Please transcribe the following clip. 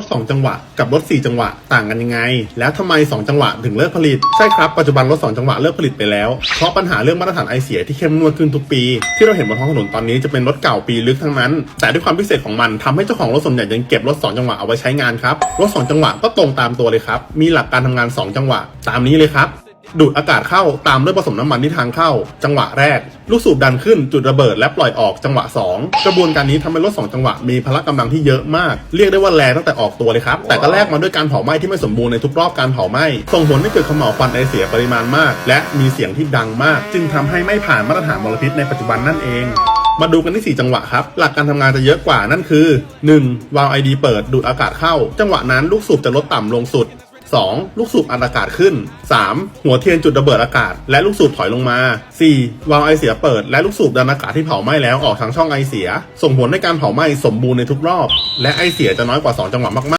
ถสองจังหวะกับรถ4จังหวะต่างกันยังไง แล้วทำไม 2 จังหวะถึงเลิกผลิต ใช่ครับ ปัจจุบันรถ2จังหวะเลิกผลิตไปแล้ว เพราะปัญหาเรื่องมาตรฐานไอเสียที่เข้มงวดขึ้นทุกปี ที่เราเห็นบนท้องถนนตอนนี้จะเป็นรถเก่าปีลึกทั้งนั้น แต่ด้วยความพิเศษของมันทำให้เจ้าของรถส่วนใหญ่ยังเก็บรถ2จังหวะเอาไว้ใช้งานครับ รถ2จังหวะก็ตรงตามตัวเลยครับ มีหลักการทำงาน 2 จังหวะ ตามนี้เลยครับ ดูดอากาศเข้าตามด้วยผสมน้ำมันที่ทางเข้า จังหวะแรก ลูกสูบดันขึ้นจุดระเบิดและปล่อยออกจังหวะ 2 กระบวนการนี้ทำให้รถ2จังหวะมีพละกำลังที่เยอะมาก เรียกได้ว่าแรงตั้งแต่ออกตัวเลยครับ แต่ก็แลกมาด้วยการเผาไหม้ที่ไม่สมบูรณ์ในทุกรอบการเผาไหม้ส่งผลให้เกิดขมเหลาวควันไอเสียปริมาณมาก และมีเสียงที่ดังมาก จึงทำให้ไม่ผ่านมาตรฐานมลพิษในปัจจุบันนั่นเองมาดูกันที่ 4 จังหวะครับ หลักการทำงานจะเยอะกว่านั่นคือ 1. วาล์วไอดีเปิดดูดอากาศเข้า จังหวะนั้นลูกสูบจะลดต่ำลงสุด 2. ลูกสูบอัดอากาศขึ้น 3. หัวเทียนจุดระเบิดอากาศ และลูกสูบถอยลงมา 4. วาล์วไอเสียเปิด และลูกสูบดันอากาศที่เผาไหม้แล้วออกทางช่องไอเสีย ส่งผลให้การเผาไหม้สมบูรณ์ในทุกรอบ และไอเสียจะน้อยกว่า 2 จังหวะมากๆ